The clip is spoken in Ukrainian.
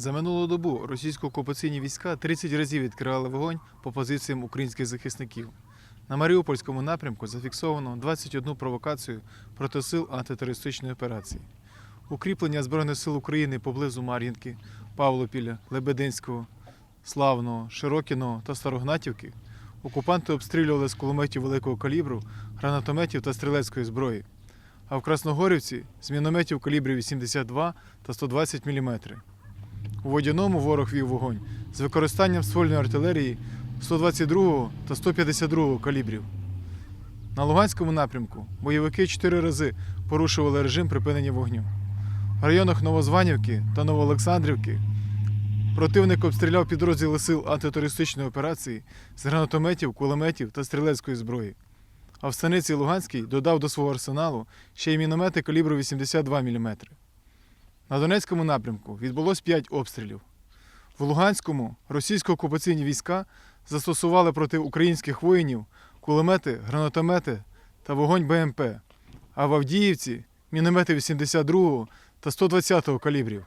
За минулу добу російсько-окупаційні війська 30 разів відкривали вогонь по позиціям українських захисників. На Маріупольському напрямку зафіксовано 21 провокацію проти сил антитерористичної операції. Укріплення Збройних сил України поблизу Мар'їнки, Павлопіля, Лебединського, Славного, Широкіного та Старогнатівки окупанти обстрілювали з кулеметів великого калібру, гранатометів та стрілецької зброї. А в Красногорівці з мінометів калібрів 82 та 120 мм. У водяному ворог вів вогонь з використанням ствольної артилерії 122 та 152 калібрів. На Луганському напрямку бойовики чотири рази порушували режим припинення вогню. В районах Новозванівки та Новоолександрівки противник обстріляв підрозділи сил антитерористичної операції з гранатометів, кулеметів та стрілецької зброї. А в станиці Луганській додав до свого арсеналу ще й міномети калібру 82 мм. На Донецькому напрямку відбулось 5 обстрілів. В Луганському російсько-окупаційні війська застосували проти українських воїнів кулемети, гранатомети та вогонь БМП, а в Авдіївці міномети 82 та 120 калібрів.